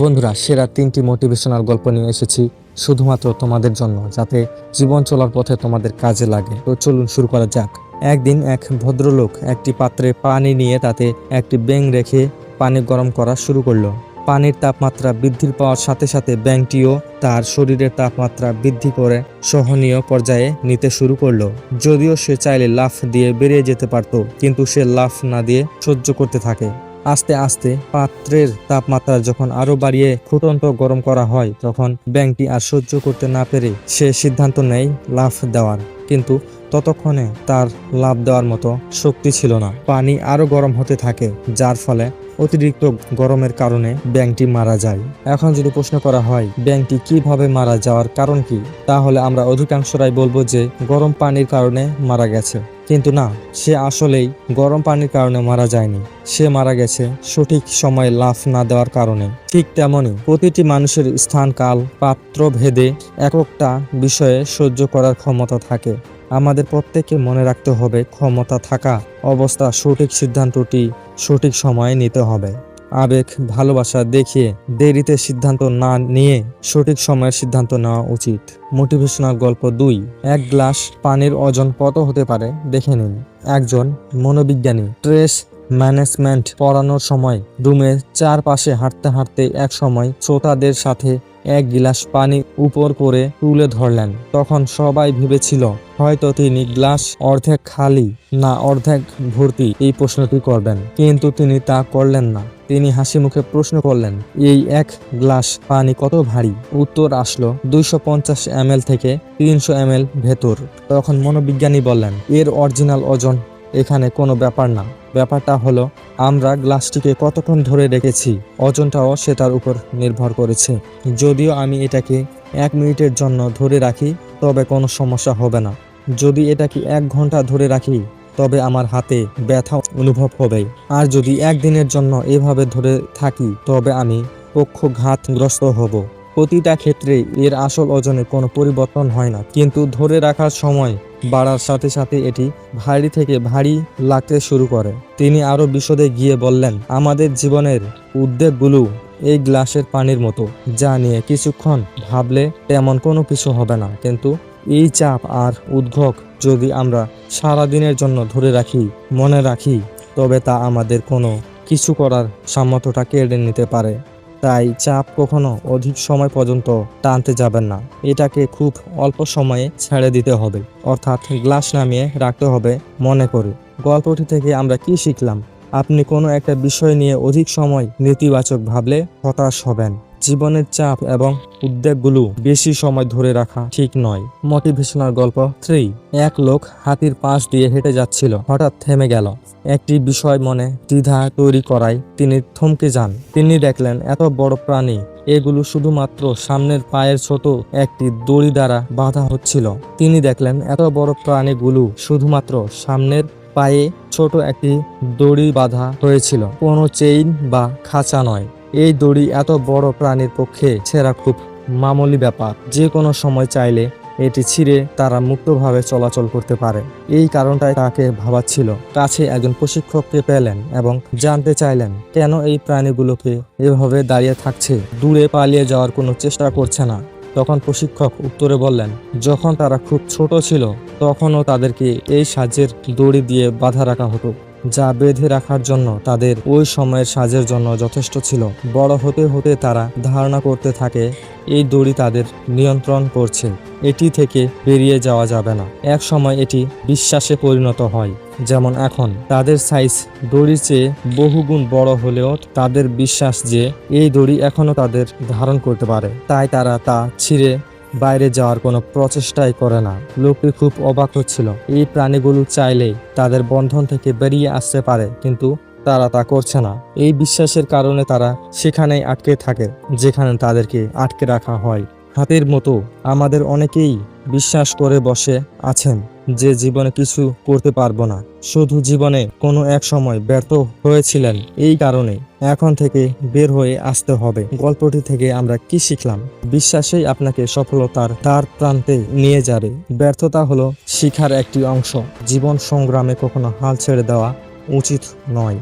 বন্ধুরা, সেরা তিনটি মোটিভেশনাল গল্প নিয়ে এসেছি শুধুমাত্র তোমাদের জন্য, যাতে জীবন চলার পথে তোমাদের কাজে লাগে। তো চলুন শুরু করা যাক। একদিন এক ভদ্রলোক একটি পাত্রে পানি নিয়ে তাতে একটি ব্যাং রেখে পানি গরম করা শুরু করল। পানির তাপমাত্রা বৃদ্ধি পাওয়ার সাথে সাথে ব্যাংকটিও তার শরীরের তাপমাত্রা বৃদ্ধি করে সহনীয় পর্যায়ে নিতে শুরু করল। যদিও সে চাইলে লাফ দিয়ে বেরিয়ে যেতে পারত, কিন্তু সে লাফ না দিয়ে সহ্য করতে থাকে। আস্তে আস্তে পাত্রের তাপমাত্রা যখন আরও বাড়িয়ে ফুটন্ত গরম করা হয়, তখন ব্যাংকটি আর সহ্য করতে না পেরে সে সিদ্ধান্ত নেয় লাফ দেওয়ার। কিন্তু ততক্ষণে তার লাভ দেওয়ার মতো শক্তি ছিল না। পানি আরও গরম হতে থাকে, যার ফলে অতিরিক্ত গরমের কারণে ব্যাংকটি মারা যায়। এখন যদি প্রশ্ন করা হয়, ব্যাংকটি কীভাবে মারা যাওয়ার কারণ কি? তাহলে আমরা অধিকাংশরাই বলব যে, গরম পানির কারণে মারা গেছে। কিন্তু না, সে আসলেই গরম পানির কারণে মারা যায়নি। সে মারা গেছে সঠিক সময়ে লাফ না দেওয়ার কারণে। ঠিক তেমনই প্রতিটি মানুষের স্থান, কাল, পাত্র, ভেদে এককটা বিষয়ে সহ্য করার ক্ষমতা থাকে। আমাদের প্রত্যেককে মনে রাখতে হবে, ক্ষমতা থাকা অবস্থা সঠিক সিদ্ধান্তটি সঠিক সময়ে নিতে হবে। আবেগ, ভালোবাসা দেখিয়ে দেরিতে সিদ্ধান্ত না নিয়ে সঠিক সময়ের সিদ্ধান্ত নেওয়া উচিত। মোটিভেশনাল গল্প দুই। এক গ্লাস পানির ওজন কত হতে পারে? দেখে নিন। একজন মনোবিজ্ঞানী। ট্রেস ম্যানেজমেন্ট পড়ানোর সময় রুমের চারপাশে হাঁটতে হাঁটতে এক সময় শ্রোতাদের সাথে এক গ্লাস পানি উপর করে তুলে ধরলেন। তখন সবাই ভেবেছিল, হয়তো তিনি গ্লাস অর্ধেক খালি না অর্ধেক ভর্তি এই প্রশ্নটি করবেন। কিন্তু তিনি তা করলেন না। তিনি হাসি মুখে প্রশ্ন করলেন, এই এক গ্লাস পানি কত ভারী? উত্তর আসলো, দুইশো পঞ্চাশ থেকে তিনশো এম ভেতর। তখন মনোবিজ্ঞানী বললেন, এর অরিজিনাল ওজন এখানে কোনো ব্যাপার না। ব্যাপারটা হলো, আমরা গ্লাসটিকে কতক্ষণ ধরে রেখেছি, ওজনটাও সেটার উপর নির্ভর করেছে। যদিও আমি এটাকে এক মিনিটের জন্য ধরে রাখি, তবে কোনো সমস্যা হবে না। যদি এটাকে এক ঘণ্টা ধরে রাখি, তবে আমার হাতে ব্যথা অনুভব হবে। আর যদি একদিনের জন্য এভাবে ধরে থাকি, তবে আমি পক্ষঘাতগ্রস্ত হব। প্রতিটা ক্ষেত্রে এর আসল ওজনে কোনো পরিবর্তন হয় না। কিন্তু ধরে রাখার সময় বাড়ার সাথে সাথে এটি ভারী থেকে ভারী লাগতে শুরু করে। তিনি আরও বিশদে গিয়ে বললেন, আমাদের জীবনের উদ্বেগগুলো এই গ্লাসের পানির মতো, যা নিয়ে কিছুক্ষণ ভাবলে তেমন কোনো কিছু হবে না। কিন্তু এই চাপ আর উদ্ভোগ যদি আমরা সারা দিনের জন্য ধরে রাখি, মনে রাখি, তবে তা আমাদের কোনো কিছু করার সামর্থ্যটা কেড়ে নিতে পারে। তাই চাপ কখনো অধিক সময় পর্যন্ত টানতে যাবেন না। এটাকে খুব অল্প সময়ে ছেড়ে দিতে হবে। অর্থাৎ গ্লাস নামিয়ে রাখতে হবে, মনে করে। গল্পটি থেকে আমরা কি শিখলাম? আপনি কোনো একটা বিষয় নিয়ে অধিক সময় নেতিবাচক ভাবলে হতাশ হবেন। জীবনের চাপ এবং উদ্বেগগুলো বেশি সময় ধরে রাখা ঠিক নয়। মোটিভেশনাল গল্প থ্রি এক লোক হাতির পাশ দিয়ে হেঁটে যাচ্ছিল, হঠাৎ থেমে গেল। একটি বিষয় মনে দ্বিধা তৈরি করায় তিনি থমকে যান। তিনি দেখলেন, এত বড় প্রাণী, এগুলো শুধুমাত্র সামনের পায়ের ছোট একটি দড়ি দ্বারা বাঁধা হচ্ছিল। তিনি দেখলেন, এত বড় প্রাণীগুলো শুধুমাত্র সামনের পায়ে ছোট একটি দড়ি বাঁধা হয়েছিল। কোনো চেইন বা খাঁচা নয়। এই দড়ি এত বড় প্রাণীর পক্ষে ছেঁড়া খুব মামুলি ব্যাপার। যে কোনো সময় চাইলে এটি ছিঁড়ে তারা মুক্তভাবে চলাচল করতে পারে। এই কারণটাই তাকে ভাবাচ্ছিল। কাছে একজন প্রশিক্ষককে পেলেন এবং জানতে চাইলেন, কেন এই প্রাণীগুলোকে এভাবে দাঁড়িয়ে থাকছে? দূরে পালিয়ে যাওয়ার কোনো চেষ্টা করছে না। তখন প্রশিক্ষক উত্তরে বললেন, যখন তারা খুব ছোট ছিল, তখনও তাদেরকে এই সাহায্যের দড়ি দিয়ে বাধা রাখা হতো। যা বেঁধে রাখার জন্য তাদের ওই সময়ের সাজের জন্য যথেষ্ট ছিল। বড় হতে হতে তারা ধারণা করতে থাকে, এই দড়ি তাদের নিয়ন্ত্রণ করছে। এটি থেকে বেরিয়ে যাওয়া যাবে না। এক সময় এটি বিশ্বাসে পরিণত হয়, যেমন এখন। তাদের সাইজ দড়ির চেয়ে বহুগুণ বড় হলেও তাদের বিশ্বাস যে এই দড়ি এখনও তাদের ধারণ করতে পারে। তাই তারা তা ছিঁড়ে বাইরে যাওয়ার কোনো প্রচেষ্টাই করে না। লোকটি খুব অবাক হচ্ছিল। এই প্রাণীগুলো চাইলেই তাদের বন্ধন থেকে বেরিয়ে আসতে পারে, কিন্তু তারা তা করছে না। এই বিশ্বাসের কারণে তারা সেখানেই আটকে থাকে, যেখানে তাদেরকে আটকে রাখা হয়। হাতের মতো আমাদের অনেকেই বিশ্বাস করে বসে আছেন যে জীবনে কিছু করতে পারব না। শুধু জীবনে কোনো এক সময় ব্যর্থ হয়েছিলেন এই কারণে এখন থেকে বের হয়ে আসতে হবে। গল্পটি থেকে আমরা কি শিখলাম? বিশ্বাসেই আপনাকে সফলতার তার প্রান্তে নিয়ে যাবে। ব্যর্থতা হলো শিখার একটি অংশ। জীবন সংগ্রামে কখনো হাল ছেড়ে দেওয়া উচিত নয়।